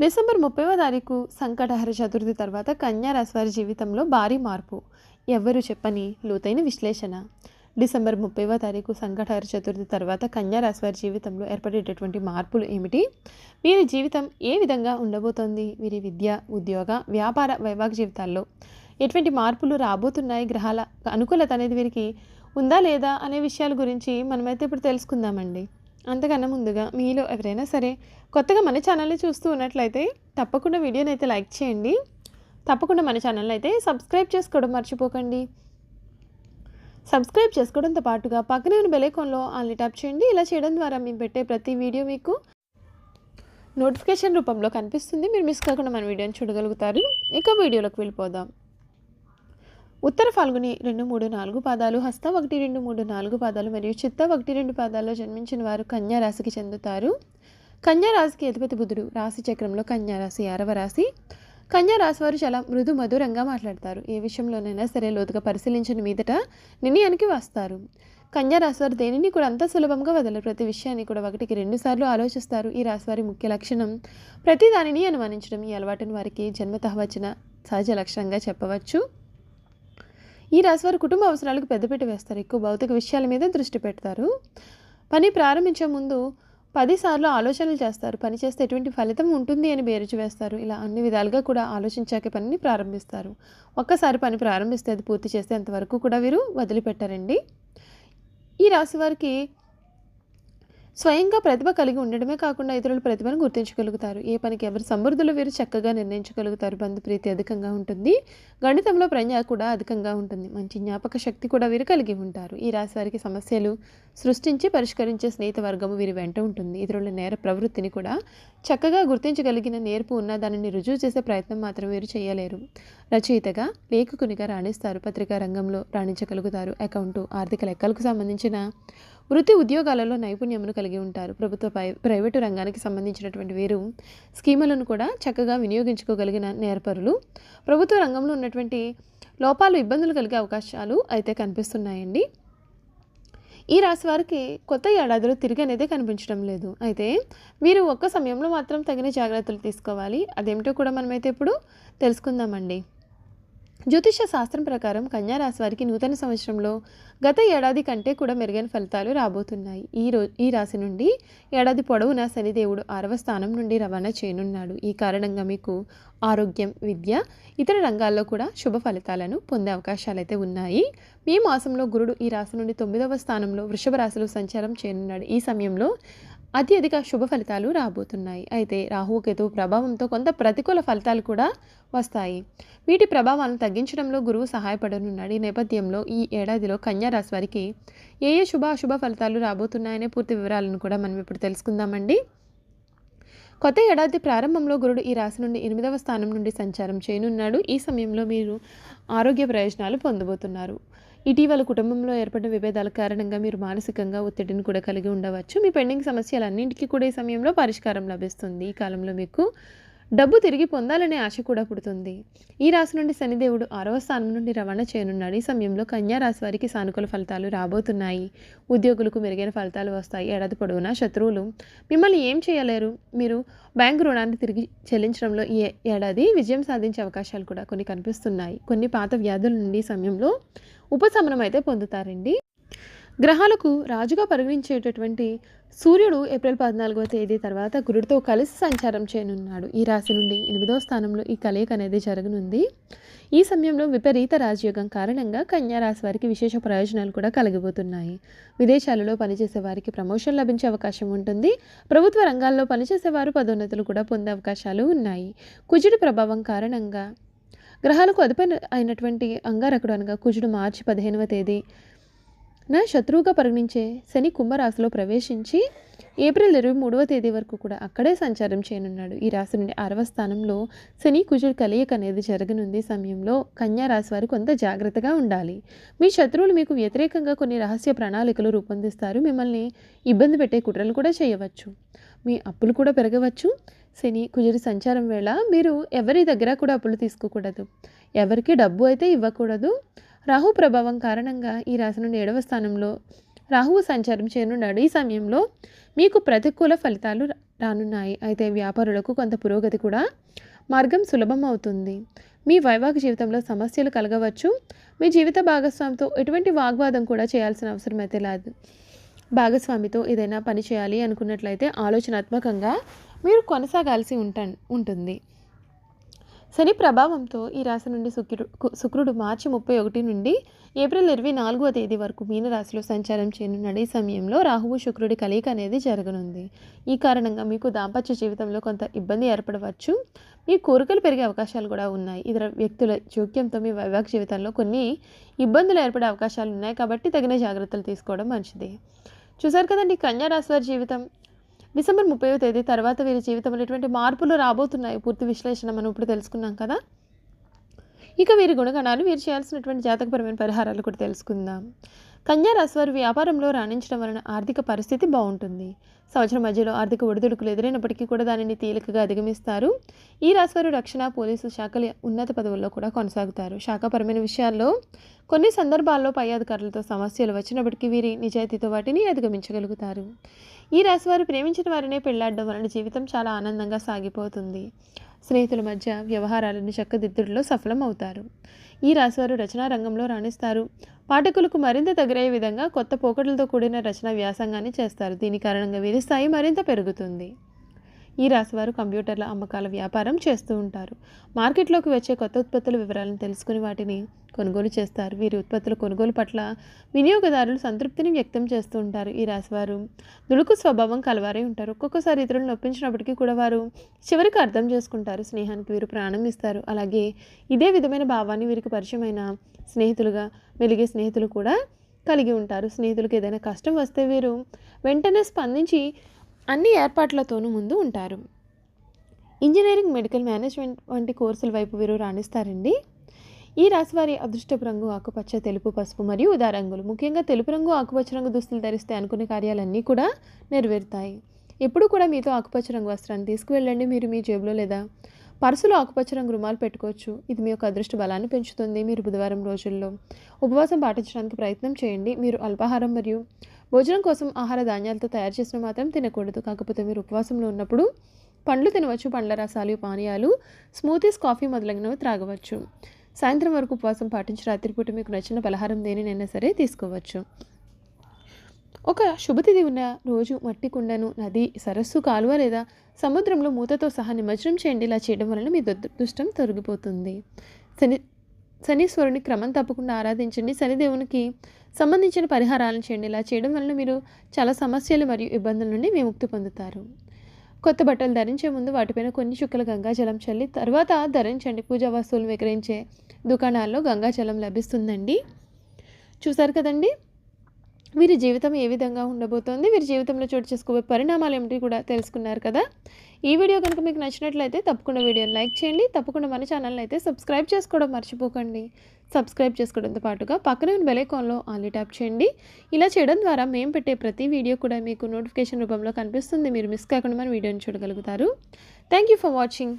December ముప్పైవ తారీఖు సంకటహర చతుర్థి తర్వాత కన్యా వారి జీవితంలో భారీ మార్పు. ఎవ్వరూ చెప్పని లోతైన విశ్లేషణ. డిసెంబర్ ముప్పైవ తారీఖు సంకటహర చతుర్థి తర్వాత కన్యా రాశి వారి జీవితంలో ఏర్పడేటటువంటి మార్పులు ఏమిటి? వీరి జీవితం ఏ విధంగా ఉండబోతోంది? వీరి విద్య ఉద్యోగ వ్యాపార వైవాహిక జీవితాల్లో ఎటువంటి మార్పులు రాబోతున్నాయి? గ్రహాల అనుకూలత అనేది వీరికి ఉందా లేదా అనే విషయాల గురించి మనమైతే ఇప్పుడు తెలుసుకుందామండి. అంతకన్నా ముందుగా మీలో ఎవరైనా సరే కొత్తగా మన ఛానల్ని చూస్తూ ఉన్నట్లయితే తప్పకుండా వీడియోని అయితే లైక్ చేయండి. తప్పకుండా మన ఛానల్ని అయితే సబ్స్క్రైబ్ చేసుకోవడం మర్చిపోకండి. సబ్స్క్రైబ్ చేసుకోవడంతో పాటుగా పక్కనే ఉన్న బెలైకాన్లో ఆల్ని ట్యాప్ చేయండి. ఇలా చేయడం ద్వారా మేము పెట్టే ప్రతి వీడియో మీకు నోటిఫికేషన్ రూపంలో కనిపిస్తుంది. మీరు మిస్ కాకుండా మన వీడియోని చూడగలుగుతారు. ఇక వీడియోలోకి వెళ్ళిపోదాం. ఉత్తర ఫాల్గుని రెండు మూడు నాలుగు పాదాలు హస్త ఒకటి రెండు మూడు నాలుగు పాదాలు మరియు చిత్త ఒకటి రెండు పాదాల్లో జన్మించిన వారు కన్యారాశికి చెందుతారు. కన్యారాశికి అధిపతి బుధుడు రాశి చక్రంలో రాశి ఆరవ రాశి. కన్యారాశి వారు చాలా మృదు మధురంగా మాట్లాడతారు. ఏ విషయంలోనైనా సరే లోతుగా పరిశీలించిన మీదట నిర్ణయానికి వస్తారు. కన్యా రాశి వారు దేనిని కూడా అంత సులభంగా వదలరు. ప్రతి విషయాన్ని కూడా ఒకటికి రెండుసార్లు ఆలోచిస్తారు. ఈ రాశి వారి ముఖ్య లక్షణం ప్రతి దానిని అనుమానించడం. ఈ అలవాటును వారికి జన్మతహ వచ్చిన సహజ లక్షణంగా చెప్పవచ్చు. ఈ రాశివారు కుటుంబ అవసరాలకు పెద్దపీట వేస్తారు. ఎక్కువ భౌతిక విషయాల మీద దృష్టి పెడతారు. పని ప్రారంభించే ముందు పదిసార్లు ఆలోచనలు చేస్తారు. పని చేస్తే ఎటువంటి ఫలితం ఉంటుంది అని బేరుచు వేస్తారు. ఇలా అన్ని విధాలుగా కూడా ఆలోచించాక పనిని ప్రారంభిస్తారు. ఒక్కసారి పని ప్రారంభిస్తే అది పూర్తి చేస్తే అంతవరకు కూడా వీరు వదిలిపెట్టారండి. ఈ రాశి వారికి స్వయంగా ప్రతిభ కలిగి ఉండడమే కాకుండా ఇతరుల ప్రతిభను గుర్తించగలుగుతారు. ఏ పనికి ఎవరు సమృద్ధులు వీరు చక్కగా నిర్ణయించగలుగుతారు. బంధుప్రీతి అధికంగా ఉంటుంది. గణితంలో ప్రజ్ఞ కూడా అధికంగా ఉంటుంది. మంచి జ్ఞాపక శక్తి కూడా వీరు కలిగి ఉంటారు. ఈ రాశి వారికి సమస్యలు సృష్టించి పరిష్కరించే స్నేహిత వర్గము వీరి వెంట ఉంటుంది. ఇతరుల నేర ప్రవృత్తిని కూడా చక్కగా గుర్తించగలిగిన నేర్పు ఉన్న దానిని రుజువు చేసే ప్రయత్నం మాత్రం వీరు చేయలేరు. రచయితగా లేఖకునిగా రాణిస్తారు. పత్రికా రంగంలో రాణించగలుగుతారు. అకౌంటు ఆర్థిక లెక్కలకు సంబంధించిన వృత్తి ఉద్యోగాలలో నైపుణ్యమును కలిగి ఉంటారు. ప్రభుత్వ ప్రైవేటు రంగానికి సంబంధించినటువంటి వీరు స్కీములను కూడా చక్కగా వినియోగించుకోగలిగిన నేర్పరులు. ప్రభుత్వ రంగంలో ఉన్నటువంటి లోపాలు ఇబ్బందులు కలిగే అవకాశాలు అయితే కనిపిస్తున్నాయండి. ఈ రాశి వారికి కొత్త ఏడాదిలో తిరిగి అనేది కనిపించడం లేదు. అయితే వీరు ఒక్క సమయంలో మాత్రం తగిన జాగ్రత్తలు తీసుకోవాలి. అదేమిటో కూడా మనమైతే ఇప్పుడు తెలుసుకుందామండి. జ్యోతిష శాస్త్రం ప్రకారం కన్యా రాశి వారికి నూతన సంవత్సరంలో గత ఏడాది కంటే కూడా మెరుగైన ఫలితాలు రాబోతున్నాయి. ఈ రో ఈ రాశి నుండి ఏడాది పొడవునా శనిదేవుడు ఆరవ స్థానం నుండి రవాణా చేయనున్నాడు. ఈ కారణంగా మీకు ఆరోగ్యం విద్య ఇతర రంగాల్లో కూడా శుభ ఫలితాలను పొందే అవకాశాలు అయితే ఉన్నాయి. మీ మాసంలో గురుడు ఈ రాశి నుండి తొమ్మిదవ స్థానంలో వృషభ రాశిలో సంచారం చేయనున్నాడు. ఈ సమయంలో అత్యధిక శుభ ఫలితాలు రాబోతున్నాయి. అయితే రాహుకేతు ప్రభావంతో కొంత ప్రతికూల ఫలితాలు కూడా వస్తాయి. వీటి ప్రభావాలను తగ్గించడంలో గురువు సహాయపడనున్నాడు. ఈ నేపథ్యంలో ఈ ఏడాదిలో కన్యారాశి వారికి ఏ ఏ శుభ అశుభ ఫలితాలు రాబోతున్నాయనే పూర్తి వివరాలను కూడా మనం ఇప్పుడు తెలుసుకుందామండి. కొత్త ఏడాది ప్రారంభంలో గురుడు ఈ రాశి నుండి ఎనిమిదవ స్థానం నుండి సంచారం చేయనున్నాడు. ఈ సమయంలో మీరు ఆరోగ్య ప్రయోజనాలు పొందబోతున్నారు. ఇటీవల కుటుంబంలో ఏర్పడిన విభేదాల కారణంగా మీరు మానసికంగా ఒత్తిడిని కూడా కలిగి ఉండవచ్చు. మీ పెండింగ్ సమస్యలన్నింటికీ కూడా ఈ సమయంలో పరిష్కారం లభిస్తుంది. ఈ కాలంలో మీకు డబ్బు తిరిగి పొందాలనే ఆశ కూడా పుడుతుంది. ఈ రాశి నుండి శనిదేవుడు ఆరవ స్థానం నుండి రవాణా చేయనున్నాడు. ఈ సమయంలో కన్యా రాశి వారికి సానుకూల ఫలితాలు రాబోతున్నాయి. ఉద్యోగులకు మెరుగైన ఫలితాలు వస్తాయి. ఏడాది పొడవునా శత్రువులు. మిమ్మల్ని ఏం చేయలేరు? మీరు బ్యాంకు రుణాన్ని తిరిగి చెల్లించడంలో ఈ ఏడాది విజయం సాధించే అవకాశాలు కూడా కొన్ని కనిపిస్తున్నాయి. కొన్ని పాత వ్యాధుల నుండి సమయంలో ఉపశమనం అయితే పొందుతారండి. గ్రహాలకు రాజుగా పరిగణించేటటువంటి సూర్యుడు ఏప్రిల్ పద్నాలుగవ తేదీ తర్వాత గురుడితో కలిసి సంచారం చేయనున్నాడు. ఈ రాశి నుండి ఎనిమిదో స్థానంలో ఈ కలయిక అనేది జరగనుంది. ఈ సమయంలో విపరీత రాజయోగం కారణంగా కన్యా రాశి వారికి విశేష ప్రయోజనాలు కూడా కలిగిపోతున్నాయి. విదేశాలలో పనిచేసే వారికి ప్రమోషన్ లభించే అవకాశం ఉంటుంది. ప్రభుత్వ రంగాల్లో పనిచేసేవారు పదోన్నతులు కూడా పొందే అవకాశాలు ఉన్నాయి. కుజుడి ప్రభావం కారణంగా గ్రహాలకు అదుపు అయినటువంటి అంగారకుడు అనగా కుజుడు మార్చి పదిహేనవ తేదీ నా శత్రువుగా పరిగణించే శని కుంభరాశిలో ప్రవేశించి ఏప్రిల్ ఇరవై మూడవ తేదీ వరకు కూడా అక్కడే సంచారం చేయనున్నాడు. ఈ రాశి నుండి ఆరవ స్థానంలో శని కుజుడు కలయిక అనేది జరగనుంది సమయంలో కన్యా రాశి వారు కొంత జాగ్రత్తగా ఉండాలి. మీ శత్రువులు మీకు వ్యతిరేకంగా కొన్ని రహస్య ప్రణాళికలు రూపొందిస్తారు. మిమ్మల్ని ఇబ్బంది పెట్టే కుట్రలు కూడా చేయవచ్చు. మీ అప్పులు కూడా పెరగవచ్చు. శని కుజుడి సంచారం వేళ మీరు ఎవరి దగ్గర కూడా అప్పులు తీసుకోకూడదు. ఎవరికి డబ్బు అయితే ఇవ్వకూడదు. రాహు ప్రభావం కారణంగా ఈ రాశి నుండి ఏడవ స్థానంలో రాహువు సంచారం చేయనున్నాడు. ఈ సమయంలో మీకు ప్రతికూల ఫలితాలు రానున్నాయి. అయితే వ్యాపారులకు కొంత పురోగతి కూడా మార్గం సులభం అవుతుంది. మీ వైవాహిక జీవితంలో సమస్యలు కలగవచ్చు. మీ జీవిత భాగస్వామితో ఎటువంటి వాగ్వాదం కూడా చేయాల్సిన అవసరం అయితే లేదు భాగస్వామితో ఏదైనా పని చేయాలి అనుకున్నట్లయితే ఆలోచనాత్మకంగా మీరు కొనసాగాల్సి ఉంట ఉంటుంది. శని ప్రభావంతో ఈ రాశి నుండి శుక్రుడు శుక్రుడు మార్చి ముప్పై ఒకటి నుండి ఏప్రిల్ ఇరవై నాలుగవ తేదీ వరకు మీనరాశిలో సంచారం చేయనున్నాడు. ఈ సమయంలో రాహువు శుక్రుడి కలయిక అనేది జరగనుంది. ఈ కారణంగా మీకు దాంపత్య జీవితంలో కొంత ఇబ్బంది ఏర్పడవచ్చు. మీ కోరికలు పెరిగే అవకాశాలు కూడా ఉన్నాయి. ఇతర వ్యక్తుల జోక్యంతో మీ వైవాహిక జీవితంలో కొన్ని ఇబ్బందులు ఏర్పడే అవకాశాలు ఉన్నాయి. కాబట్టి తగిన జాగ్రత్తలు తీసుకోవడం మంచిది. చూసారు కదండి కన్యా రాశి వారి జీవితం. డిసెంబర్ ముప్పైవ తేదీ తర్వాత వీరి జీవితంలో ఎటువంటి మార్పులు రాబోతున్నాయి? పూర్తి విశ్లేషణ మనం ఇప్పుడు తెలుసుకున్నాం కదా? ఇక వీరి గుణగణాలు వీరు చేయాల్సినటువంటి జాతకపరమైన పరిహారాలు కూడా తెలుసుకుందాం. కన్యా రాశి వారు వ్యాపారంలో రాణించడం వలన ఆర్థిక పరిస్థితి బాగుంటుంది. సంవత్సరం మధ్యలో ఆర్థిక ఒడిదుడుకులు ఎదురైనప్పటికీ కూడా దానిని తేలికగా అధిగమిస్తారు. ఈ రాశివారు రక్షణ పోలీసు శాఖల ఉన్నత పదవుల్లో కూడా కొనసాగుతారు. శాఖపరమైన విషయాల్లో కొన్ని సందర్భాల్లో పై అధికారులతో సమస్యలు వచ్చినప్పటికీ వీరి నిజాయితీతో వాటిని అధిగమించగలుగుతారు. ఈ రాశివారు ప్రేమించిన వారినే పెళ్ళాడడం వలన జీవితం చాలా ఆనందంగా సాగిపోతుంది. స్నేహితుల మధ్య వ్యవహారాలను చక్కదిద్దుడిలో సఫలం అవుతారు ఈ రాశివారు రచనా రంగంలో రాణిస్తారు. పాఠకులకు మరింత దగ్గరయ్యే విధంగా కొత్త పోకడలతో కూడిన రచన వ్యాసంగాన్ని చేస్తారు. దీని కారణంగా వీరి స్థాయి మరింత పెరుగుతుంది. ఈ రాశివారు కంప్యూటర్ల అమ్మకాల వ్యాపారం చేస్తూ ఉంటారు. మార్కెట్లోకి వచ్చే కొత్త ఉత్పత్తుల వివరాలను తెలుసుకుని వాటిని కొనుగోలు చేస్తారు. వీరి ఉత్పత్తుల కొనుగోలు పట్ల వినియోగదారులు సంతృప్తిని వ్యక్తం చేస్తూ ఉంటారు. ఈ రాశివారు దుడుకు స్వభావం కలవారై ఉంటారు. ఒక్కొక్కసారి ఇతరులను ఒప్పించినప్పటికీ కూడా వారు చివరికి అర్థం చేసుకుంటారు. స్నేహానికి వీరు ప్రాణం ఇస్తారు. అలాగే ఇదే విధమైన భావాన్ని వీరికి పరిచయమైన స్నేహితులుగా మెలిగే స్నేహితులు కూడా కలిగి ఉంటారు. స్నేహితులకు ఏదైనా కష్టం వస్తే వీరు వెంటనే స్పందించి అన్ని ఏర్పాట్లతోనూ ముందు ఉంటారు. ఇంజనీరింగ్ మెడికల్ మేనేజ్మెంట్ వంటి కోర్సుల వైపు వీరు రాణిస్తారండి. ఈ రాశివారి అదృష్టపు రంగు ఆకుపచ్చ తెలుపు పసుపు మరియు ఉదా రంగులు. ముఖ్యంగా తెలుపు రంగు ఆకుపచ్చ రంగు దుస్తులు ధరిస్తే అనుకునే కార్యాలన్నీ కూడా నెరవేరుతాయి. ఎప్పుడు కూడా మీతో ఆకుపచ్చ రంగు వస్త్రాన్ని తీసుకువెళ్ళండి. మీరు మీ జేబులో లేదా పర్సులో ఆకుపచ్చ రంగు రుమాలు పెట్టుకోవచ్చు. ఇది మీ యొక్క అదృష్ట బలాన్ని పెంచుతుంది. మీరు బుధవారం రోజుల్లో ఉపవాసం పాటించడానికి ప్రయత్నం చేయండి. మీరు అల్పాహారం మరియు భోజనం కోసం ఆహార ధాన్యాలతో తయారు చేసిన మాత్రం తినకూడదు. కాకపోతే మీరు ఉపవాసంలో ఉన్నప్పుడు పండ్లు తినవచ్చు. పండ్ల రసాలు పానీయాలు స్మూతీస్ కాఫీ మొదలైనవి త్రాగవచ్చు. సాయంత్రం వరకు ఉపవాసం పాటించి రాత్రిపూట మీకు నచ్చిన పలహారం దేనినైనా సరే తీసుకోవచ్చు. ఒక శుభతిథి ఉన్న రోజు మట్టి కుండను నది సరస్సు కాలువ లేదా సముద్రంలో మూతతో సహా నిమజ్జనం చేయండి. ఇలా చేయడం వలన మీ దుష్టం తొలగిపోతుంది. శని శనీశ్వరుని క్రమం తప్పకుండా ఆరాధించండి. శనిదేవునికి సంబంధించిన పరిహారాలను చేయండి. ఇలా చేయడం వలన మీరు చాలా సమస్యలు మరియు ఇబ్బందుల నుండి విముక్తి పొందుతారు. కొత్త బట్టలు ధరించే ముందు వాటిపైన కొన్ని చుక్కల గంగాజలం చల్లి తర్వాత ధరించండి. పూజా వస్తువులు విక్రయించే దుకాణాల్లో గంగాజలం లభిస్తుందండి. చూసారు కదండి? వీరి జీవితం ఏ విధంగా ఉండబోతోంది వీరి జీవితంలో చోటు చేసుకోబోయే పరిణామాలు ఏమిటి కూడా తెలుసుకున్నారు కదా. ఈ వీడియో కనుక మీకు నచ్చినట్లయితే తప్పకుండా వీడియోని లైక్ చేయండి తప్పకుండా మన ఛానల్ని అయితే సబ్స్క్రైబ్ చేసుకోవడం మర్చిపోకండి. సబ్స్క్రైబ్ చేసుకోవడంతో పాటుగా పక్కన ఉన్న బెలైకాన్లో ఆన్లీ ట్యాప్ చేయండి. ఇలా చేయడం ద్వారా మేము పెట్టే ప్రతి వీడియో కూడా మీకు నోటిఫికేషన్ రూపంలో కనిపిస్తుంది మీరు మిస్ కాకుండా మన వీడియోని చూడగలుగుతారు. Thank you for watching.